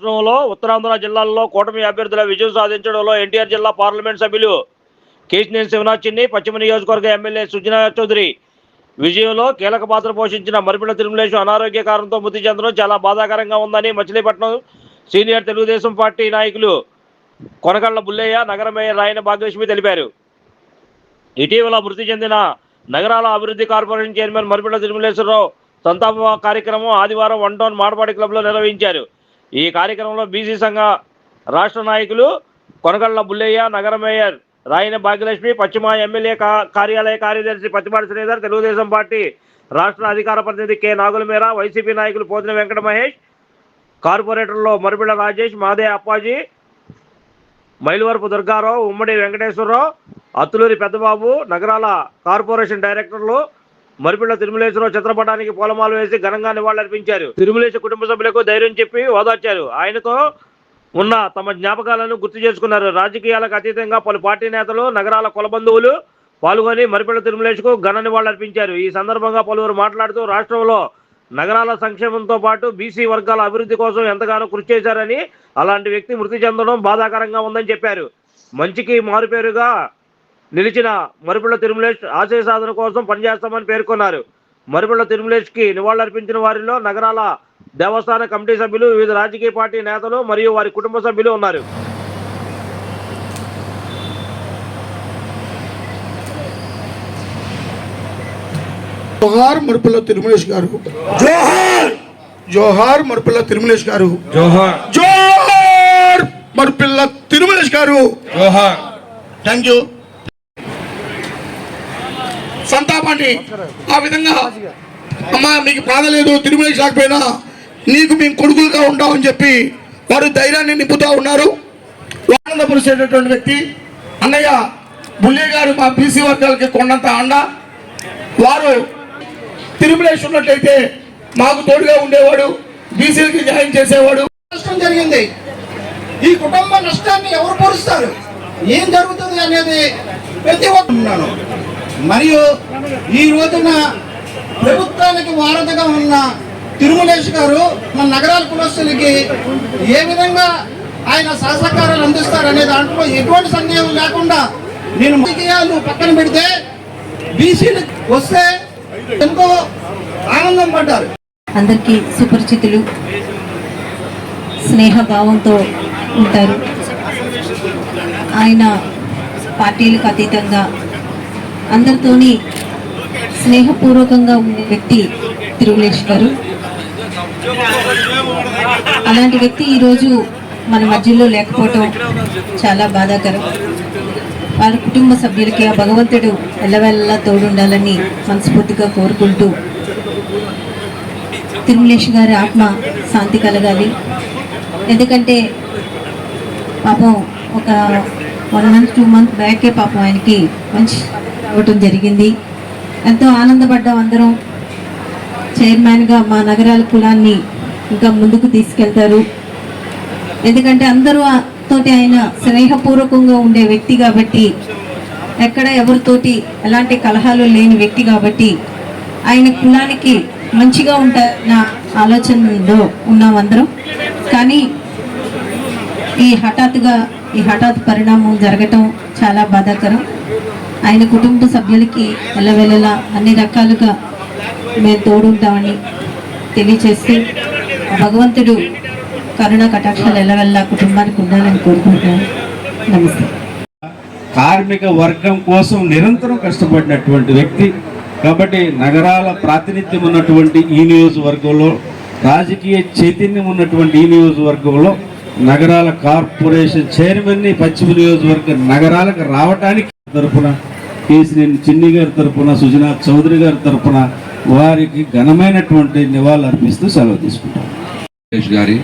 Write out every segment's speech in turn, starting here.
రాష్ట్రంలో ఉత్తరాంధ్ర జిల్లాల్లో కూటమి అభ్యర్థుల విజయం సాధించడంలో ఎన్టీఆర్ జిల్లా పార్లమెంట్ సభ్యులు కేశినేని శివనాథ్ చిన్ని పశ్చిమ నియోజకవర్గ ఎమ్మెల్యే సుజనా చౌదరి విజయంలో కీలక పాత్ర పోషించిన మరిపిన తిరుమలేశు అనారోగ్య కారణంతో మృతి చెందడం చాలా బాధాకరంగా ఉందని మచిలీపట్నం సీనియర్ తెలుగుదేశం పార్టీ నాయకులు కొనకళ్ళ బుల్లయ్య నగర మేయర్ రాయన భాగ్యలక్ష్మి తెలిపారు. ఇటీవల మృతి చెందిన నగరాల అభివృద్ధి కార్పొరేషన్ చైర్మన్ మరిపిళ్ళ తిరుమలేశ్వరరావు సంతాప కార్యక్రమం ఆదివారం వన్ టౌన్ మాడపాటి క్లబ్లో నిర్వహించారు. ఈ కార్యక్రమంలో బీసీ సంఘ రాష్ట్ర నాయకులు కొనగళ్ళ బుల్లయ్య నగర మేయర్ రాయన భాగ్యలక్ష్మి పశ్చిమ ఎమ్మెల్యే కార్యాలయ కార్యదర్శి పత్తిపాటి శ్రీధర్ తెలుగుదేశం పార్టీ రాష్ట్ర అధికార ప్రతినిధి కె. నాగుల మేర వైసీపీ నాయకులు పోతిన వెంకట మహేష్ కార్పొరేటర్లో మరిపిళ్ళ రాజేష్ మాదే అప్పాజీ మైలువరపు దుర్గారావు ఉమ్మడి వెంకటేశ్వరరావు అత్తులూరి పెద్దబాబు నగరాల కార్పొరేషన్ డైరెక్టర్లు మరిపిల్ల తిరుమలేశ్వరరావు చిత్రపటానికి పూలమాలు వేసి ఘనంగా నివాళులర్పించారు. తిరుమలేశ కుటుంబ సభ్యులకు ధైర్యం చెప్పి ఓదార్చారు. ఆయనతో ఉన్న తమ జ్ఞాపకాలను గుర్తు చేసుకున్నారు. రాజకీయాలకు అతీతంగా పలు పార్టీ నేతలు నగరాల కులబంధువులు పాల్గొని మరిపిల్ల తిరుమలేశకు ఘన నివాళులర్పించారు. ఈ సందర్భంగా పలువురు మాట్లాడుతూ రాష్ట్రంలో నగరాల సంక్షేమంతో పాటు బీసీ వర్గాల అభివృద్ధి కోసం ఎంతగానో కృషి చేశారని అలాంటి వ్యక్తి మృతి చెందడం బాధాకరంగా ఉందని చెప్పారు. మంచికి మారుపేరుగా నిలిచిన మరుపుల తిరుమలేష్ ఆశయ సాధన కోసం పనిచేస్తామని పేర్కొన్నారు. మరుపుల తిరుమలేష్కి నివాళులర్పించిన వారిలో నగరాల దేవస్థాన కమిటీ సభ్యులు వివిధ రాజకీయ పార్టీ నేతలు మరియు వారి కుటుంబ సభ్యులు ఉన్నారు. జోహార్ మరుపుల్ల తిరుమలేష్ గారు. జోహార్! జోహార్ మరుపుల్ల తిరుమలేష్ గారు. జోహార్! జోహార్ మరుపిల్ల తిరుమలేష్ గారు. జోహార్! థ్యాంక్ యూ సంతాపాన్ని ఆ విధంగా అమ్మా మీకు బాధ లేదు తిరుమలేష్ రాకపోయినా నీకు మేము కొడుకులుగా ఉంటామని చెప్పి వారు ధైర్యాన్ని నింపుతా ఉన్నారు. ఆనందపరిచేటటువంటి వ్యక్తి అన్నయ్య బుల్లే గారు మా బీసీ వర్గాలకి కొండంత అండ. వారు తిరుమలేష్ ఉన్నట్లయితే మాకు తోడుగా ఉండేవాడు బీసీలకి న్యాయం చేసేవాడు. నష్టం జరిగింది. ఈ కుటుంబ నష్టాన్ని ఎవరు పోరుస్తారు ఏం జరుగుతుంది అనేది ప్రతి ఒక్కరు మరియు ఈ రోజున ప్రభుత్వానికి వారధిగా ఉన్న తిరుమలేష్ గారు మన నగరాల కులస్తులకి ఏ విధంగా ఆయన సహసహకారాలు అందిస్తారనే దాంట్లో ఎటువంటి సందేహం లేకుండా నేను రాజకీయాలు పక్కన పెడితే బీసీలు వస్తే ఎంతో ఆనందం పడ్డారు. అందరికీ సుపరిచితులు స్నేహభావంతో ఉంటారు. ఆయన పార్టీలకు అతీతంగా అందరితోని స్నేహపూర్వకంగా ఉండే వ్యక్తి తిరుగులేష్ గారు. అలాంటి వ్యక్తి ఈరోజు మన మధ్యలో లేకపోవటం చాలా బాధాకరం. వారి కుటుంబ సభ్యులకి ఆ భగవంతుడు ఎల్లవెల్లా తోడుండాలని మనస్ఫూర్తిగా కోరుకుంటూ తిరుమలేష్ గారి ఆత్మ శాంతి కలగాలి. ఎందుకంటే పాపం ఒక వన్ మంత్ టూ మంత్ బ్యాకే పాపం ఆయనకి మంచి అవ్వటం జరిగింది. ఎంతో ఆనందపడ్డాం అందరం. చైర్మన్గా మా నగరాల కులాన్ని ఇంకా ముందుకు తీసుకెళ్తారు. ఎందుకంటే అందరూ ఆ- తోటి ఆయన స్నేహపూర్వకంగా ఉండే వ్యక్తి కాబట్టి ఎక్కడ ఎవరితోటి ఎలాంటి కలహాలు లేని వ్యక్తి కాబట్టి ఆయన కులానికి మంచిగా ఉంటారన్న ఆలోచనలో ఉన్నాం అందరం. కానీ ఈ హఠాత్తుగా ఈ హఠాత్ పరిణామం జరగటం చాలా బాధాకరం. ఆయన కుటుంబ సభ్యులకి ఎల్లవెల్లలా అన్ని రకాలుగా మేము తోడుంటామని తెలియచేస్తూ భగవంతుడు కరుణ కటాక్షాలు ఎల్లవెల్లా కుటుంబానికి ఉండాలని కోరుకుంటున్నాను. నమస్తే. కార్మిక వర్గం కోసం నిరంతరం కష్టపడినటువంటి వ్యక్తి కాబట్టి నగరాల ప్రాతినిధ్యం ఉన్నటువంటి ఈ నియోజకవర్గంలో రాజకీయ చైతన్యం ఉన్నటువంటి ఈ నియోజకవర్గంలో నగరాల కార్పొరేషన్ చైర్మన్ని పశ్చిమ నియోజకవర్గ నగరాలకు రావడానికి తరపున కేసినేని చిన్ని గారి తరపున సుజనాథ్ చౌదరి గారి తరపున వారికి ఘనమైనటువంటి నివాళులు అర్పిస్తూ సెలవు తీసుకుంటాం. సురేష్ గారి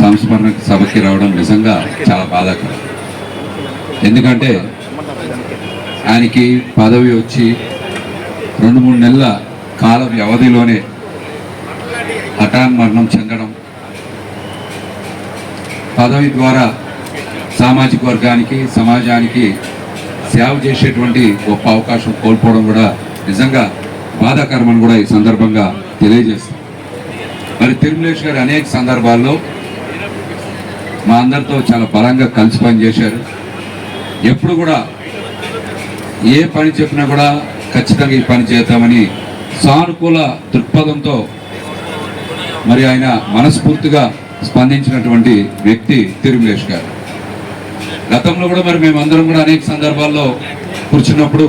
సంస్మరణ సభకి రావడం నిజంగా చాలా బాధాకరం. ఎందుకంటే ఆయనకి పదవి వచ్చి రెండు మూడు నెలల కాల వ్యవధిలోనే హఠాన్ మరణం చెందడం పదవి ద్వారా సామాజిక వర్గానికి సమాజానికి సేవ చేసేటువంటి గొప్ప అవకాశం కోల్పోవడం కూడా నిజంగా బాధాకరమని కూడా ఈ సందర్భంగా తెలియజేస్తాం. మరి తిరుమలేష్ గారు అనేక సందర్భాల్లో మా అందరితో చాలా బలంగా కలిసి పనిచేశారు. ఎప్పుడు కూడా ఏ పని చెప్పినా కూడా ఖచ్చితంగా ఈ పని చేద్దామని సానుకూల దృక్పథంతో మరి ఆయన మనస్ఫూర్తిగా స్పందించినటువంటి వ్యక్తి తిరుమలేష్ గారు. గతంలో కూడా మరి మేమందరం కూడా అనేక సందర్భాల్లో కూర్చున్నప్పుడు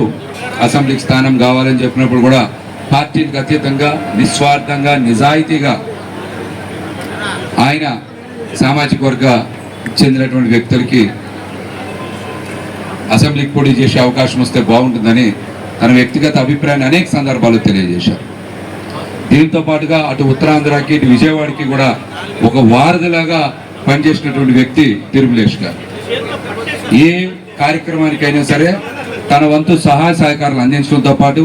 అసెంబ్లీకి స్థానం కావాలని చెప్పినప్పుడు కూడా పార్టీకి అతీతంగా నిస్వార్థంగా నిజాయితీగా ఆయన సామాజిక వర్గ చెందినటువంటి వ్యక్తులకి అసెంబ్లీకి పోటీ చేసే అవకాశం వస్తే బాగుంటుందని తన వ్యక్తిగత అభిప్రాయాన్ని అనేక సందర్భాల్లో తెలియజేశారు. దీంతో పాటుగా అటు ఉత్తరాంధ్రకి ఇటు విజయవాడకి కూడా ఒక వారధిలాగా పనిచేసినటువంటి వ్యక్తి తిరుమలేష్ గారు. ఏ కార్యక్రమానికైనా సరే తన వంతు సహాయ సహకారాలు అందించడంతో పాటు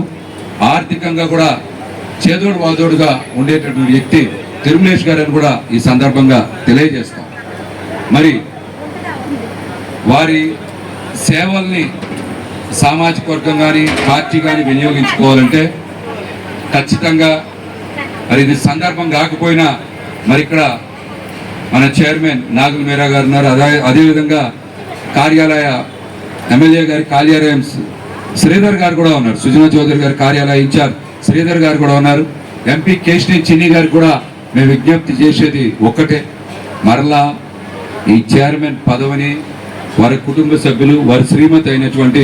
ఆర్థికంగా కూడా చేదోడు వాదోడుగా ఉండేటటువంటి వ్యక్తి తిరుమలేష్ గారు అని కూడా ఈ సందర్భంగా తెలియజేస్తాం. మరి వారి సేవల్ని సామాజిక వర్గం కానీ పార్టీ కానీ వినియోగించుకోవాలంటే ఖచ్చితంగా మరి ఇది సందర్భం కాకపోయినా మరి ఇక్కడ మన చైర్మన్ నాగుల మేరా గారు ఉన్నారు. అదే అదేవిధంగా కార్యాలయ ఎమ్మెల్యే గారి కార్యాలయం శ్రీధర్ గారు కూడా ఉన్నారు. సుజనా చౌదరి గారి కార్యాలయ ఇన్ఛార్జ్ శ్రీధర్ గారు కూడా ఉన్నారు. ఎంపీ కేశిని చిన్ని గారు కూడా మేము విజ్ఞప్తి చేసేది ఒక్కటే. మరలా ఈ చైర్మన్ పదవిని వారి కుటుంబ సభ్యులు వారి శ్రీమతి అయినటువంటి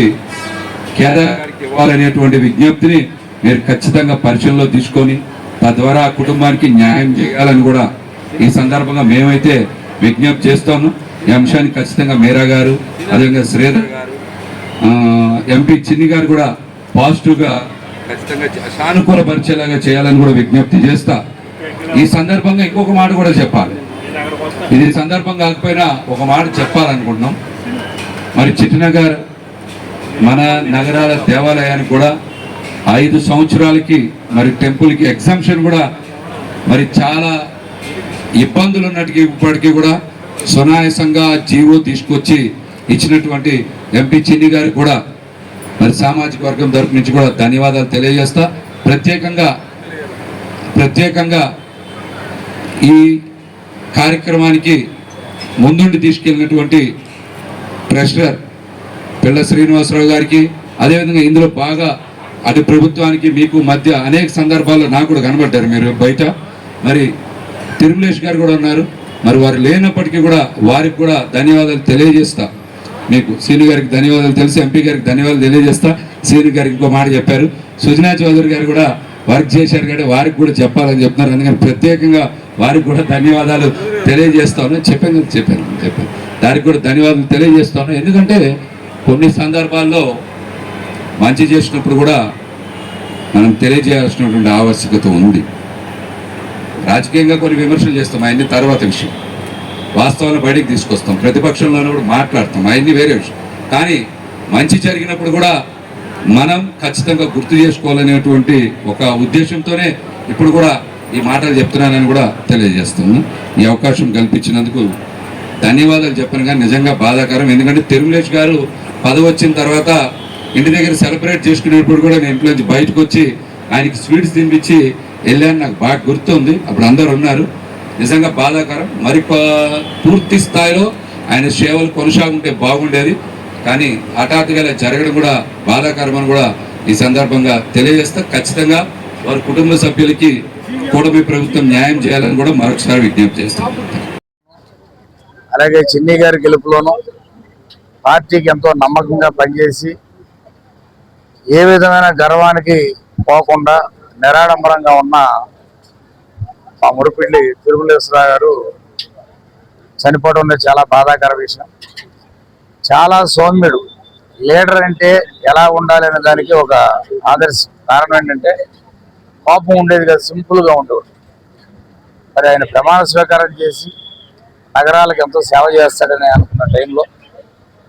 కేదార్ గారికి ఇవ్వాలనేటువంటి విజ్ఞప్తిని మీరు ఖచ్చితంగా పరిశీలనలో తీసుకొని తద్వారా ఆ కుటుంబానికి న్యాయం చేయాలని కూడా ఈ సందర్భంగా మేమైతే విజ్ఞప్తి చేస్తాను ఈ అంశాన్ని ఖచ్చితంగా మీరా గారు అదేవిధంగా శ్రీధర్ గారు ఎంపీ చిన్ని గారు కూడా పాజిటివ్గా ఖచ్చితంగా సానుకూల పరిచేలాగా చేయాలని కూడా విజ్ఞప్తి చేస్తా. ఈ సందర్భంగా ఇంకొక మాట కూడా చెప్పాలి. ఇది సందర్భం కాకపోయినా ఒక మాట చెప్పాలనుకుంటున్నాం. మరి చిట్టినగర్ మన నగరాల దేవాలయానికి కూడా ఐదు సంవత్సరాలకి మరి టెంపుల్కి ఎగ్జామ్షన్ కూడా మరి చాలా ఇబ్బందులు ఉన్నట్టుగా ఇప్పటికీ కూడా సునాయాసంగా జీవో తీసుకొచ్చి ఇచ్చినటువంటి ఎంపీ చిన్ని గారికి కూడా మరి సామాజిక వర్గం తరపు నుంచి కూడా ధన్యవాదాలు తెలియజేస్తా. ప్రత్యేకంగా ప్రత్యేకంగా ఈ కార్యక్రమానికి ముందుండి తీసుకెళ్ళినటువంటి ట్రెషరర్ పిల్ల శ్రీనివాసరావు గారికి అదేవిధంగా ఇందులో బాగా అటు ప్రభుత్వానికి మీకు మధ్య అనేక సందర్భాల్లో నాకు కూడా కనబడ్డారు మీరు బయట. మరి తిరుమలేష్ గారు కూడా ఉన్నారు. మరి వారు లేనప్పటికీ కూడా వారికి కూడా ధన్యవాదాలు తెలియజేస్తా. మీకు సీని గారికి ధన్యవాదాలు తెలిసి ఎంపీ గారికి ధన్యవాదాలు తెలియజేస్తా. సీని గారికి ఇంకో మాట చెప్పారు. సుజనా చౌదరి గారు కూడా వర్క్ చేశారు కాబట్టి వారికి కూడా చెప్పాలని చెప్తున్నారు. అందుకని ప్రత్యేకంగా వారికి కూడా ధన్యవాదాలు తెలియజేస్తాను. చెప్పాను చెప్పాను చెప్పాను. దానికి కూడా ధన్యవాదాలు తెలియజేస్తాను. ఎందుకంటే కొన్ని సందర్భాల్లో మంచి చేసినప్పుడు కూడా మనం తెలియజేయాల్సినటువంటి ఆవశ్యకత ఉంది. రాజకీయంగా కొన్ని విమర్శలు చేస్తాం అవన్నీ తర్వాత విషయం. వాస్తవాలను బయటికి తీసుకొస్తాం ప్రతిపక్షంలో కూడా మాట్లాడతాం అవన్నీ వేరే విషయం. కానీ మంచి జరిగినప్పుడు కూడా మనం ఖచ్చితంగా గుర్తు చేసుకోవాలనేటువంటి ఒక ఉద్దేశంతోనే ఇప్పుడు కూడా ఈ మాటలు చెప్తున్నానని కూడా తెలియజేస్తాను ఈ అవకాశం కల్పించినందుకు ధన్యవాదాలు చెప్పను కానీ నిజంగా బాధాకరం. ఎందుకంటే తిరుమలేష్ గారు పదవి వచ్చిన తర్వాత ఇంటి దగ్గర సెలబ్రేట్ చేసుకునేటప్పుడు కూడా నేను ఇంట్లోంచి బయటకు వచ్చి ఆయనకి స్వీట్స్ తినిపించి వెళ్ళాను నాకు బాగా గుర్తుంది. అప్పుడు అందరు ఉన్నారు. నిజంగా బాధాకరం. మరి పూర్తి స్థాయిలో ఆయన సేవలు కొనసాగుంటే బాగుండేది. కానీ హఠాత్తుగా ఇలా జరగడం కూడా బాధాకరం అని కూడా ఈ సందర్భంగా తెలియజేస్తా. ఖచ్చితంగా వారి కుటుంబ సభ్యులకి కూటమి ప్రభుత్వం న్యాయం చేయాలని కూడా మరొకసారి విజ్ఞప్తి చేస్తాం. అలాగే చిన్ని గారి గెలుపులోనూ పార్టీకి ఎంతో నమ్మకంగా పనిచేసి ఏ విధమైన గర్వానికి పోకుండా నిరాడంబరంగా ఉన్న మా మురిపిల్లి తిరుమలేశ్వరరావు గారు చనిపోవడం అనేది చాలా బాధాకర విషయం. చాలా సౌమ్యుడు. లీడర్ అంటే ఎలా ఉండాలి అనే దానికి ఒక ఆదర్శ కారణం ఏంటంటే కోపం ఉండేది కదా సింపుల్గా ఉండేవాడు. మరి ఆయన ప్రమాణ స్వీకారం చేసి నగరాలకు ఎంతో సేవ చేస్తాడని అనుకున్న టైంలో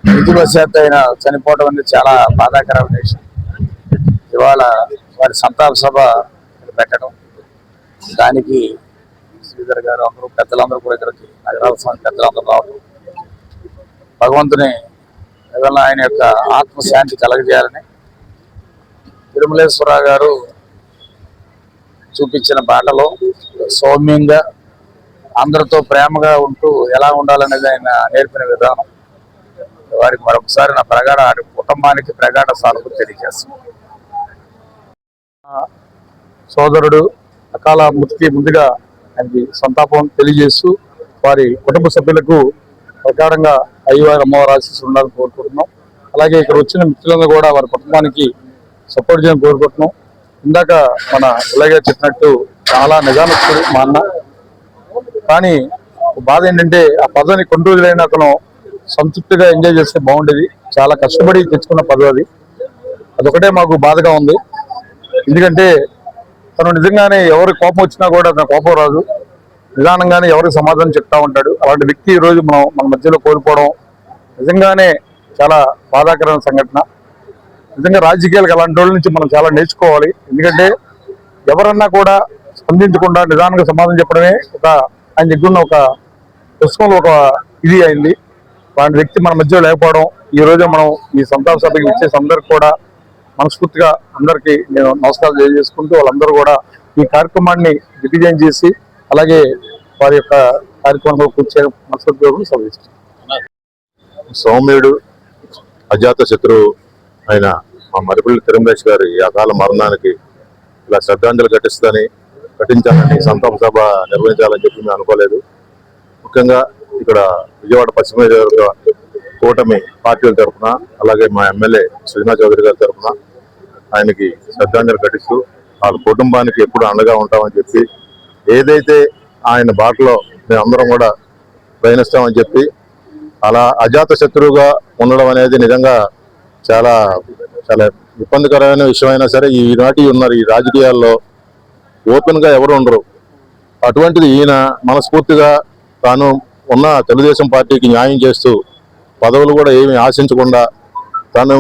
విధివశాత్తు ఆయన చనిపోవడం అనేది చాలా బాధాకరమైన విషయం. ఇవాళ వారి సంతాప సభ పెట్టడం. దానికి శ్రీధర్ గారు అందరూ పెద్దలందరూ కూడా ఇక్కడికి నగరాల స్వామి పెద్దలందరూ రావడం. భగవంతుని ఏదైనా ఆయన యొక్క ఆత్మశాంతి కలగజేయాలని తిరుమలేశ్వర గారు చూపించిన బాటలో సౌమ్యంగా అందరితో ప్రేమగా ఉంటూ ఎలా ఉండాలనేది ఆయన నేర్పిన విధానం. వారికి మరొకసారి నా ప్రగాఢ కుటుంబానికి ప్రగాఢ సానుభూతి తెలియజేస్తున్నాను. సోదరుడు అకాల మృతికి ముందుగా ఆయనకి సంతాపం తెలియజేస్తూ వారి కుటుంబ సభ్యులకు ప్రకారంగా అయ్యవారి అమ్మవారి ఆశీస్సులు ఉండాలని కోరుకుంటున్నాం. అలాగే ఇక్కడ వచ్చిన మిత్రులను కూడా వారి కుటుంబానికి సపోర్ట్ చేయని కోరుకుంటున్నాం. ఇందాక మన ఇలాగే చెప్పినట్టు చాలా నిజానస్తుడు మా అన్న. కానీ బాధ ఏంటంటే ఆ పదవిని కొన్ని రోజులైనా అతను సంతృప్తిగా ఎంజాయ్ చేస్తే బాగుండేది. చాలా కష్టపడి తెచ్చుకున్న పదవి అది. అదొకటే మాకు బాధగా ఉంది. ఎందుకంటే తను నిజంగానే ఎవరి కోపం వచ్చినా కూడా అతను కోపం రాదు. నిదానంగానే ఎవరికి సమాధానం చెప్తా ఉంటాడు. అలాంటి వ్యక్తి ఈ రోజు మనం మన మధ్యలో కోల్పోవడం నిజంగానే చాలా బాధాకరమైన సంఘటన. నిజంగా రాజకీయాలకు అలాంటి వాళ్ళ నుంచి మనం చాలా నేర్చుకోవాలి. ఎందుకంటే ఎవరన్నా కూడా స్పందించకుండా నిదానంగా సమాధానం చెప్పడమే ఒక ఆయన దగ్గరున్న ఒక పుస్తకంలో ఒక ఇది అయింది. అలాంటి వ్యక్తి మన మధ్యలో లేకపోవడం ఈ రోజు మనం ఈ సంతాప సభకి ఇచ్చే సందర్భం కూడా మనస్ఫూర్తిగా అందరికీ నేను నమస్కారం తెలియజేసుకుంటూ వాళ్ళందరూ కూడా ఈ కార్యక్రమాన్ని దిగ్విజయం చేసి అలాగే వారి యొక్క కార్యక్రమంలో కూర్చే మనస్ఫూర్తిగా కూడా సౌమ్యుడు అజాత శత్రువు అయిన మా మరిపల్లి తిరుమలేష్ గారి ఈ అకాల మరణానికి ఇలా శ్రద్ధాంజలి ఘటిస్తుందని ఘటించాలని సంతాప సభ నిర్వహించాలని చెప్పి మేము అనుకోలేదు. ముఖ్యంగా ఇక్కడ విజయవాడ పశ్చిమ కూటమి పార్టీల తరఫున అలాగే మా ఎమ్మెల్యే సుజనా చౌదరి గారి తరఫున ఆయనకి శ్రద్ధాంజలి ఘటిస్తూ వాళ్ళ కుటుంబానికి ఎప్పుడు అండగా ఉంటామని చెప్పి ఏదైతే ఆయన బాటలో మేమందరం కూడా ప్రయాణిస్తామని చెప్పి అలా అజాత శత్రువుగా ఉండడం అనేది నిజంగా చాలా చాలా ఇబ్బందికరమైన విషయమైనా సరే ఈనాటి ఉన్నారు ఈ రాజకీయాల్లో ఓపెన్గా ఎవరు ఉండరు. అటువంటిది ఈయన మనస్ఫూర్తిగా తాను ఉన్న తెలుగుదేశం పార్టీకి న్యాయం చేస్తూ పదవులు కూడా ఏమి ఆశించకుండా తను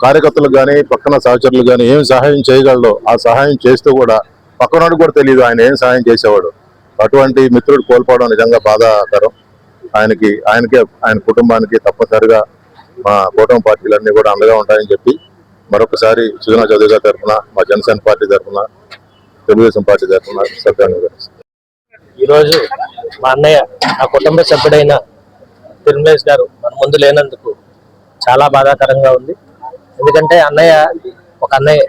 కార్యకర్తలకు కానీ పక్కన సహచరులు కానీ ఏమి సహాయం చేయగలడో ఆ సహాయం చేస్తూ కూడా పక్కనాడు కూడా తెలియదు ఆయన ఏం సహాయం చేసేవాడు. అటువంటి మిత్రుడు కోల్పోవడం నిజంగా బాధాకరం. ఆయనకి ఆయనకి ఆయన కుటుంబానికి తప్పనిసరిగా మా కూటమి పార్టీలన్నీ కూడా అండగా ఉంటాయని చెప్పి మరొకసారి సుజనా చౌదరి గారి తరఫున మా జనసేన పార్టీ తరఫున తెలుగుదేశం పార్టీ తరఫున శ్రద్ధాంజలి ఈరోజు మా అన్నయ్య నా కుటుంబ సభ్యుడైన తిరుమలేష్ గారు మన ముందు లేనందుకు చాలా బాధాకరంగా ఉంది. ఎందుకంటే అన్నయ్య ఒక అన్నయ్య.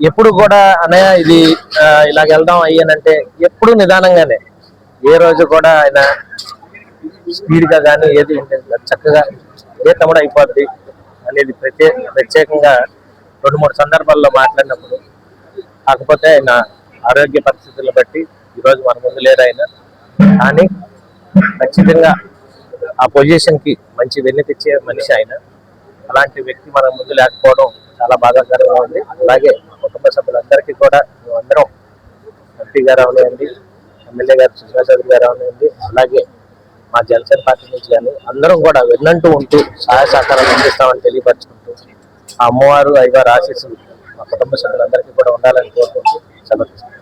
ఎప్పుడు కూడా అన్నయ్య ఇది ఇలాగ వెళ్దాం అయ్యానంటే ఎప్పుడు నిదానంగానే. ఏ రోజు కూడా ఆయన స్పీడ్గా కానీ ఏది చక్కగా ఏ తమ్ముడు అయిపోద్ది అనేది ప్రత్యే ప్రత్యేకంగా రెండు మూడు సందర్భాల్లో మాట్లాడినప్పుడు కాకపోతే ఆయన ఆరోగ్య పరిస్థితులను బట్టి ఈరోజు మన ముందు లేరు ఆయన కానీ ఖచ్చితంగా ఆ పొజిషన్కి మంచి వెన్నెతిచ్చే మనిషి ఆయన. అలాంటి వ్యక్తి మన ముందు లేకపోవడం చాలా బాధాకరంగా ఉంది. అలాగే మా కుటుంబ సభ్యులందరికీ కూడా మేమందరం ఎంపీ గారు అవనివ్వండి ఎమ్మెల్యే గారు సుష్మా చౌదరి గారు అవనివ్వండి అలాగే మా జనసేన పార్టీ నుంచి కానీ అందరం కూడా విన్నంటూ ఉంటూ సహాయ సహకారాలు అందిస్తామని తెలియపరచుకుంటూ ఆ అమ్మవారు అయ్యవారు ఆశీస్సులు మా కుటుంబ సభ్యులందరికీ కూడా ఉండాలని కోరుకుంటూ సమర్పిస్తున్నాను